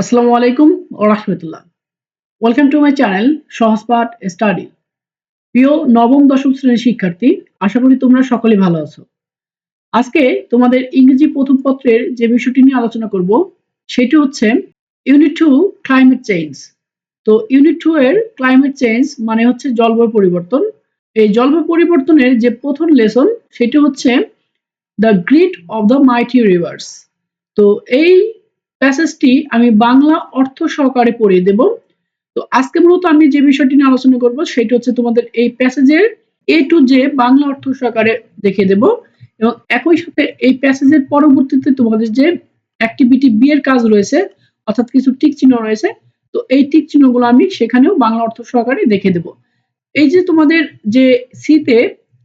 আসসালামু আলাইকুম ও রাহমাতুল্লাহ। Welcome to my channel Sahajpath study প্রিয় নবম, দশম শ্রেণির শিক্ষার্থী, আশা করি তোমরা সকলে ভালো আছো। আজকে তোমাদের ইংরেজি প্রথম পত্রের যে বিষয়টি নিয়ে আলোচনা করব, সেটি হচ্ছে ইউনিট টু ক্লাইমেট চেঞ্জ তো ইউনিট টু এর ক্লাইমেট চেঞ্জ মানে হচ্ছে জলবায়ু পরিবর্তন। এই জলবায়ু পরিবর্তনের যে প্রথম লেসন, সেটি হচ্ছে the greed of the mighty rivers তো এই প্যাসেজটি আমি বাংলা অর্থ সহকারে পড়িয়ে দেব। তো আজকে মূলত আমি যে বিষয়টি নিয়ে আলোচনা করব, সেটি হচ্ছে তোমাদের এই প্যাসেজের এ টু জে বাংলা অর্থ সহকারে দেখিয়ে দেব এবং একই সাথে এই প্যাসেজের পরবর্তীতে তোমাদের যে অ্যাক্টিভিটি বি এর কাজ রয়েছে, অর্থাৎ কিছু টিক চিহ্ন রয়েছে, তো এই টিক চিহ্নগুলো আমি সেখানেও বাংলা অর্থ সহকারে দেখে দেব। এই যে তোমাদের যে সিতে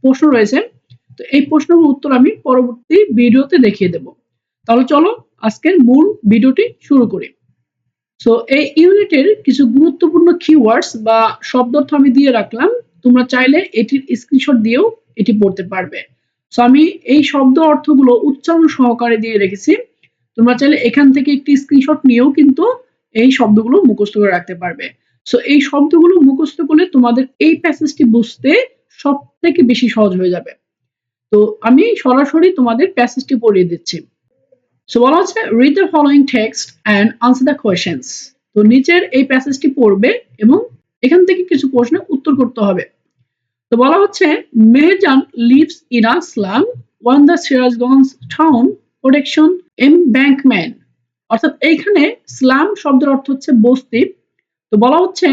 প্রশ্ন রয়েছে, তো এই প্রশ্নগুলোর উত্তর আমি পরবর্তী ভিডিওতে দেখিয়ে দেব। তাহলে চলো আজকের মূল ভিডিওটি শুরু করি। সো এই ইউনিটের কিছু গুরুত্বপূর্ণ কিওয়ার্ডস বা শব্দ শব্দার্থ আমি দিয়ে রাখলাম। তোমরা চাইলে এটির স্ক্রিনশট দিয়েও এটি পড়তে পারবে। সো আমি এই শব্দ অর্থগুলো উচ্চারণ সহকারে দিয়ে রেখেছি। তোমরা চাইলে এখান থেকে একটি স্ক্রিনশট নিয়েও কিন্তু এই শব্দগুলো মুখস্থ করে রাখতে পারবে। সো এই শব্দগুলো মুখস্থ করলে তোমাদের এই প্যাসেজটি বুঝতে সব থেকে বেশি সহজ হয়ে যাবে। তো, আমি সরাসরি তোমাদের প্যাসেজটি পড়িয়ে দিচ্ছি। সো বলা হচ্ছে read the following text and answer the questions তো নিচের এই প্যাসেজটি পড়বে এবং এখান থেকে কিছু প্রশ্নের উত্তর করতে হবে। তো বলা হচ্ছে Mehjan lives in a slum on the Sirajganj town protection embankment অর্থাৎ এইখানে স্লাম শব্দের অর্থ হচ্ছে বস্তি। তো বলা হচ্ছে,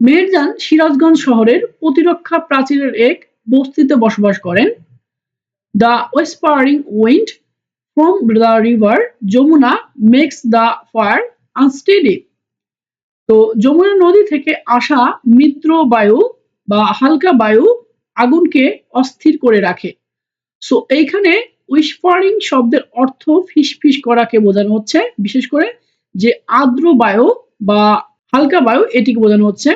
মেহেরজান সিরাজগঞ্জ শহরের প্রতিরক্ষা প্রাচীরের এক বস্তিতে বসবাস করেন। The whispering wind from the river, Jamuna makes the fire unsteady. তো যমুনা নদী থেকে আসা মিত্র বায়ু বা হালকা বায়ু আগুনকে অস্থির করে রাখে। সো এইখানে উইসপারিং শব্দের অর্থ ফিসফিস করাকে বোঝানো হচ্ছে, বিশেষ করে যে আর্দ্র বায়ু বা হালকা বায়ু এটিকে বোঝানো হচ্ছে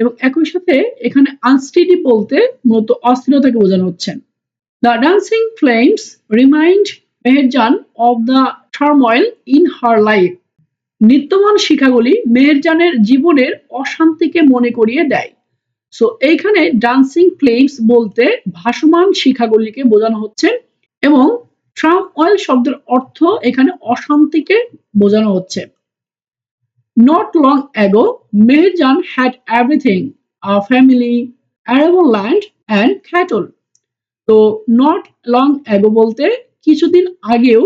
এবং একই সাথে এখানে আনস্টেডি বলতে মূলত অস্থিরতাকে বোঝানো হচ্ছে। The dancing flames remind Meherjan of the turmoil in her life নিত্যমান শিখাগুলি মেহেরজানের জীবনের অশান্তিকে মনে করিয়ে দেয়। সো এইখানে ডান্সিং ফ্লেমস বলতে ভাসমান শিখাগুলিকে বোঝানো হচ্ছে এবং ট্রাম অয়েল শব্দের অর্থ এখানে অশান্তিকে বোঝানো হচ্ছে। Not long ago Meherjan had everything a family arable land and cattle তো নট লং অ্যাগো বলতে কিছুদিন আগেও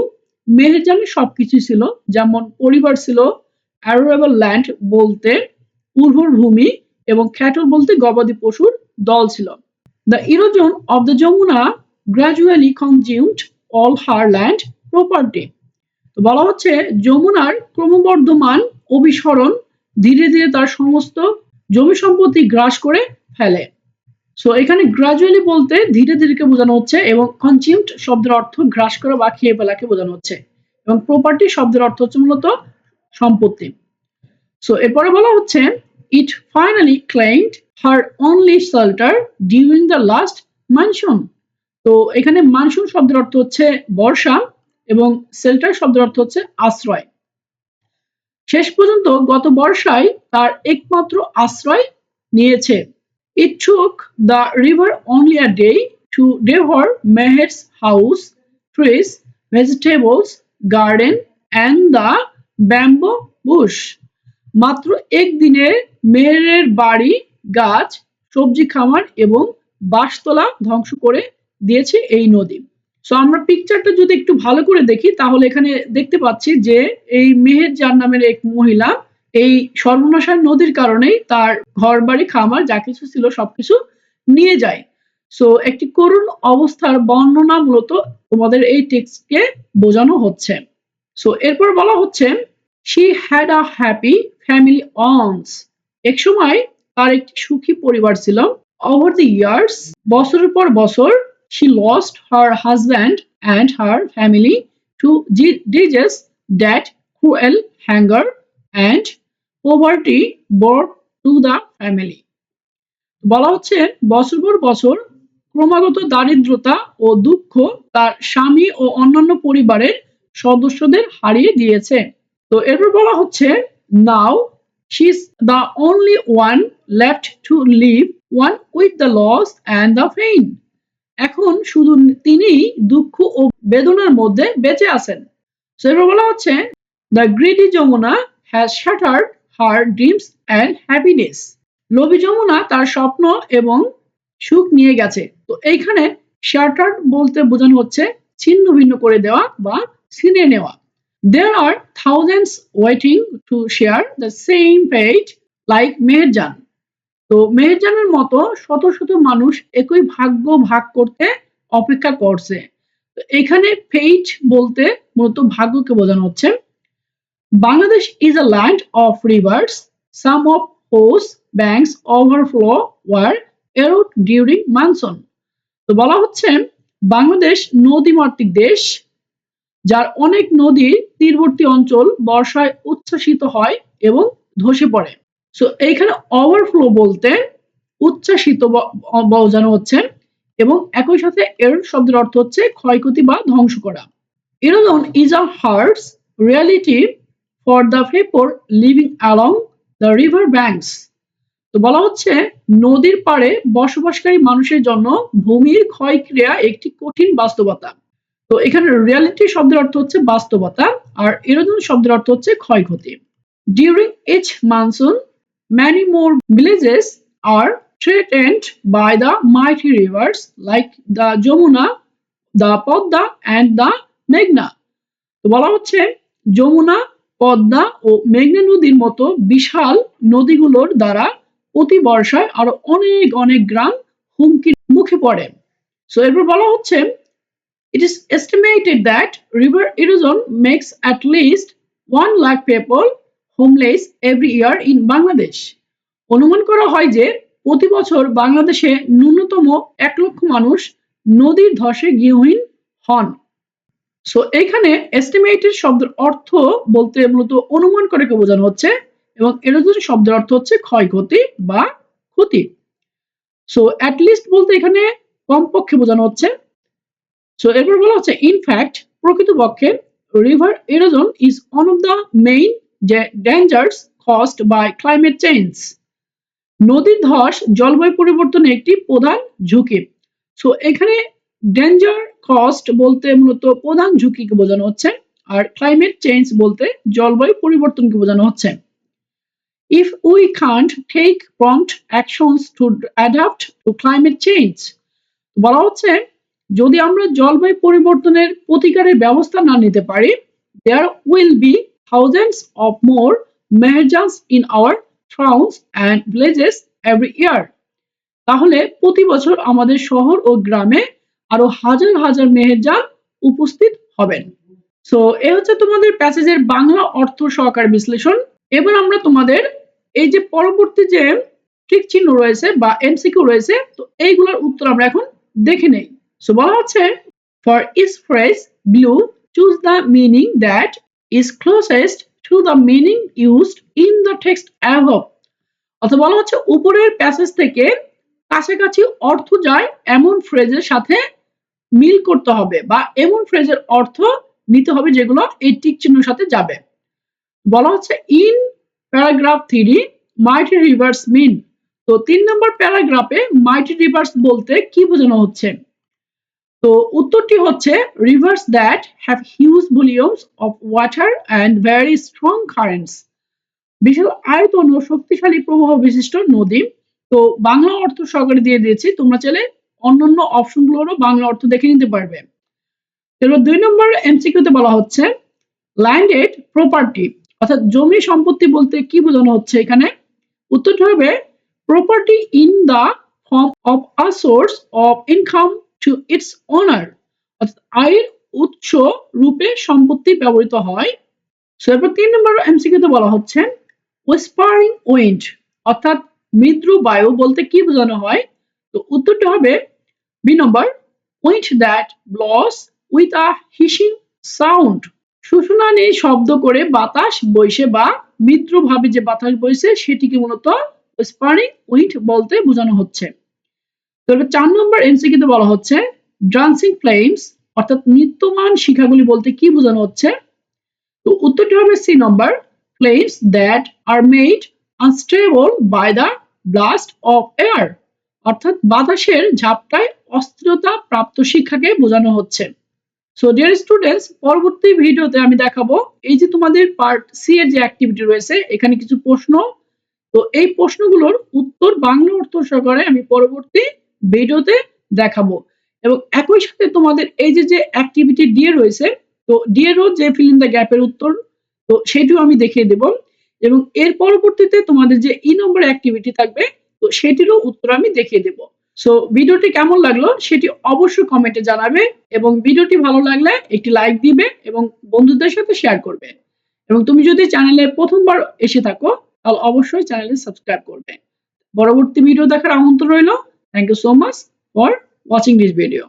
মেহেরজানের সবকিছু ছিল, যেমন পরিবার ছিল অ্যারোয়েবল ল্যান্ড বলতে উর্বর ভূমি এবং ক্যাটল বলতে গবাদি পশুর দল ছিল। The erosion of the Jamuna gradually consumed all her land property তো বলা হচ্ছে যমুনার ক্রমবর্ধমান অভিসরণ ধীরে ধীরে তার সমস্ত জমি সম্পত্তি গ্রাস করে ফেলে। সো এখানে গ্রাজুয়ালি বলতে ধীরে ধীরে বোঝানো হচ্ছে এবং কনজিউমড শব্দের অর্থ গ্রাস করা বা খেয়ে ফেলাকে বোঝানো হচ্ছে এবং প্রপার্টি শব্দের অর্থ হচ্ছে মূলত সম্পত্তি। সো এরপরে বলা হচ্ছে it finally claimed her only shelter during the last monsoon তো, এখানে মানসুন শব্দের অর্থ হচ্ছে বর্ষা এবং শেল্টার শব্দের অর্থ হচ্ছে আশ্রয়। শেষ পর্যন্ত গত বর্ষায় তার একমাত্র আশ্রয় নিয়েছে। It took the river only a day to devour Meher's house, trees, vegetables, garden and the bamboo bush. মাত্র একদিনে মেহেরের বাড়ি গাছ সবজি খামার এবং বাসতলা ধ্বংস করে দিয়েছে এই নদী সো আমরা পিকচারটা যদি একটু ভালো করে দেখি তাহলে এখানে দেখতে পাচ্ছি যে এই মেহের যার নামের এক মহিলা এই সর্বনাশার নদীর কারণেই তার ঘর বাড়ি খামার, যা কিছু ছিল সবকিছু নিয়ে যায়। সো একটি করুণ অবস্থার বর্ণনা মূলত তোমাদের এই টেক্সটকে বোঝানো হচ্ছে। সো এরপর বলা হচ্ছে she had a happy family once এক সময় তার একটি সুখী পরিবার ছিল। ওভার দি ইয়ার্স বছরের পর বছর she lost her husband and her family to diseases that cruel hunger and poverty brought to the family বলা হচ্ছে, বছর পর বছর ক্রমাগত দারিদ্রতা ও দুঃখ তার স্বামী ও অন্যান্য পরিবারের সদস্যদের হারিয়ে দিয়েছে তো এরপর বলা হচ্ছে now she is the only one left to live on with the loss and the pain এখন শুধু তিনি দুঃখ ও বেদনার মধ্যে বেঁচে আছেন। So এরপর বলা হচ্ছে the greedy Jamuna has shattered her dreams and happiness লোভী যমুনা তার স্বপ্ন এবং সুখ নিয়ে গেছে। তো এইখানে শাটার্ড বলতে বোঝানো হচ্ছে ছিন্ন ভিন্ন করে দেওয়া বা ছিনে নেওয়া। There are thousands waiting to share the same fate like Meherjaan তো মেহেরজানের মতো শত শত মানুষ একই ভাগ্য ভাগ করতে অপেক্ষা করছে। এখানে ফেইট বলতে মূলত ভাগ্যকে বোঝানো হচ্ছে। Bangladesh is a land of rivers some of whose banks overflow or erode during monsoon তো বলা হচ্ছে বাংলাদেশ নদীমাতৃক দেশ, যার অনেক নদীর তীরবর্তী অঞ্চল বর্ষায় উচ্ছ্বাসিত হয় এবং ধসে পড়ে। সো এইখানে ওভারফ্লো বলতে উচ্ছ্বাসিত বোঝানো হচ্ছে এবং একই সাথে এর শব্দের অর্থ হচ্ছে ক্ষয়ক্ষতি বা ধ্বংস করা। Erosion is a harsh reality for the poor living along the river banks তো বলা হচ্ছে নদীর পাড়ে বসবাসকারী মানুষের জন্য ভূমির ক্ষয়ক্রিয়া একটি কঠিন বাস্তবতা। তো এখানে রিয়ালিটি শব্দের অর্থ হচ্ছে বাস্তবতা আর এরোজন শব্দের অর্থ হচ্ছে ক্ষয়ক্ষতি। During each monsoon many more villages are threatened by the mighty rivers like the Jamuna, the Podda and the Meghna তো বলা হচ্ছে যমুনা পদ্মা ও মেঘনা নদীর মতো বিশাল নদীগুলোর দ্বারা প্রতি বর্ষায় আরও অনেক অনেক গ্রাম হুমকির মুখে পড়ে সো এরপর বলা হচ্ছে, It is estimated that river erosion makes at least 1 lakh people homeless every year in Bangladesh. অনুমান করা হয় যে, প্রতি বছর বাংলাদেশে ন্যূনতম এক লক্ষ মানুষ নদীর ধসে গৃহহীন হন সো এখানে এস্টিমেটেড শব্দের অর্থ বলতে মূলত অনুমান করে বোঝানো হচ্ছে এবং এরোজন শব্দের অর্থ হচ্ছে ক্ষয়ক্ষতি বা ক্ষতি। সো অ্যাটলিস্ট বলতে এখানে কমপক্ষে বোঝানো হচ্ছে। সো এরপর বলা হচ্ছে ইনফ্যাক্ট প্রকৃতপক্ষে river erosion is one of the main dangers caused by climate change নদীর ধস, জলবায়ু পরিবর্তনের একটি প্রধান ঝুঁকি। সো এখানে ডেঞ্জার কস্ট বলতে মূলত প্রধান ঝুঁকিকে বোঝানো হচ্ছে আর ক্লাইমেট চেঞ্জ বলতে জলবায়ু পরিবর্তনকে বোঝানো হচ্ছে। If we can't take prompt actions to adapt to climate change বলা হচ্ছে যদি আমরা জলবায়ু পরিবর্তনের প্রতিকারের ব্যবস্থা না নিতে পারি there will be thousands of more Meherjans in our towns and villages every year তাহলে প্রতি বছর আমাদের শহর ও গ্রামে আরও হাজার হাজার মেহেরজান উপস্থিত হবেন। সো এ হচ্ছে তোমাদের প্যাসেজের বাংলা অর্থ সহকার বিশ্লেষণ। এবার আমরা তোমাদের এই যে পরবর্তী যে ট্রিক চিহ্ন রয়েছে বা এমসিকিউ রয়েছে, তো এইগুলোর উত্তর আমরা এখন দেখে নেই। সো বলা হচ্ছে for each phrase below choose the meaning that is closest to the meaning used in the text above অথবা বলা হচ্ছে, উপরের প্যাসেজ থেকে কাছাকাছি অর্থ যায় এমন ফ্রেজের সাথে মিল করতে হবে বা এমন ফ্রেজের অর্থ নিতে হবে যেগুলো এই টিক চিহ্নের সাথে যাবে। বলা হচ্ছে in paragraph three mighty rivers mean তো তিন নম্বর প্যারাগ্রাফে মাইটি রিভার্স বলতে কি বোঝানো হচ্ছে? তো উত্তরটি হচ্ছে rivers that have huge volumes of water and very strong currents বিশাল আয়তন ও শক্তিশালী প্রবাহ বিশিষ্ট নদী। তো বাংলা অর্থ সহকারে দিয়ে দিয়েছি, তোমরা চাইলে অন্যান্য অপশন অপশনগুলোরও বাংলা অর্থ দেখে নিতে পারবে। এবার দুই নম্বর এমসিকিউতে বলা হচ্ছে ল্যান্ডেড প্রপার্টি অর্থাৎ জমি সম্পত্তি বলতে কি বোঝানো হচ্ছে এখানে? উত্তরটি হবে property in the form of a source of income to its owner অর্থাৎ আয়ের উৎস রূপে সম্পত্তি ব্যবহৃত হয়। সো এরপর তিন নম্বর এমসিকিউতে বলা হচ্ছে ওয়েসপারিং উইন্ড অর্থাৎ মৃদু বায়ু বলতে কি বোঝানো হয়? তো উত্তরটা হবে B number wind that blows with a hissing sound শুশুনানি শব্দ করে বাতাস বইছে বা মৃদ্রভাবে যে বাতাস বইছে, সেটিকে মূলত স্পারিং উইন্ড বলতে বোঝানো হচ্ছে। তো চার নম্বর এমসিকিউতে বলা হচ্ছে ড্রান্সিং ফ্লেমস অর্থাৎ নিত্যমান শিখাগুলি বলতে কি বোঝানো হচ্ছে? তো উত্তরটি হবে C number plains that are made unstable by the blast of air অর্থাৎ বাতাসের ঝাপটায় অস্থিরতা প্রাপ্ত শিক্ষাকে বোঝানো হচ্ছে। সো ডিয়ার স্টুডেন্টস পরবর্তী ভিডিওতে আমি দেখাবো এই যে তোমাদের পার্ট সি এর যে অ্যাক্টিভিটি রয়েছে, এখানে কিছু প্রশ্ন। তো এই প্রশ্নগুলোর উত্তর বাংলা অর্থ সহকারে আমি পরবর্তী ভিডিওতে দেখাবো। এবং একই সাথে তোমাদের এই যে যে অ্যাক্টিভিটি দিয়ে রয়েছে, তো ডিএরও যে ফিল ইন দ্য গ্যাপের উত্তর, তো সেটিও আমি দেখিয়ে দেব। এবং এর পরবর্তীতে তোমাদের যে ই নম্বর অ্যাক্টিভিটি থাকবে তো সেটিরও উত্তর আমি দেখিয়ে দেব। সো ভিডিওটি কেমন লাগল সেটি অবশ্যই কমেন্টে জানাবে এবং ভিডিওটি ভালো লাগলে একটি লাইক দিবে এবং বন্ধুদের সাথে শেয়ার করবে। এবং তুমি যদি চ্যানেলে প্রথমবার এসে থাকো, তাহলে অবশ্যই চ্যানেলে সাবস্ক্রাইব করবে। পরবর্তী ভিডিও দেখার আমন্ত্রণ রইল। Thank you so much for watching this video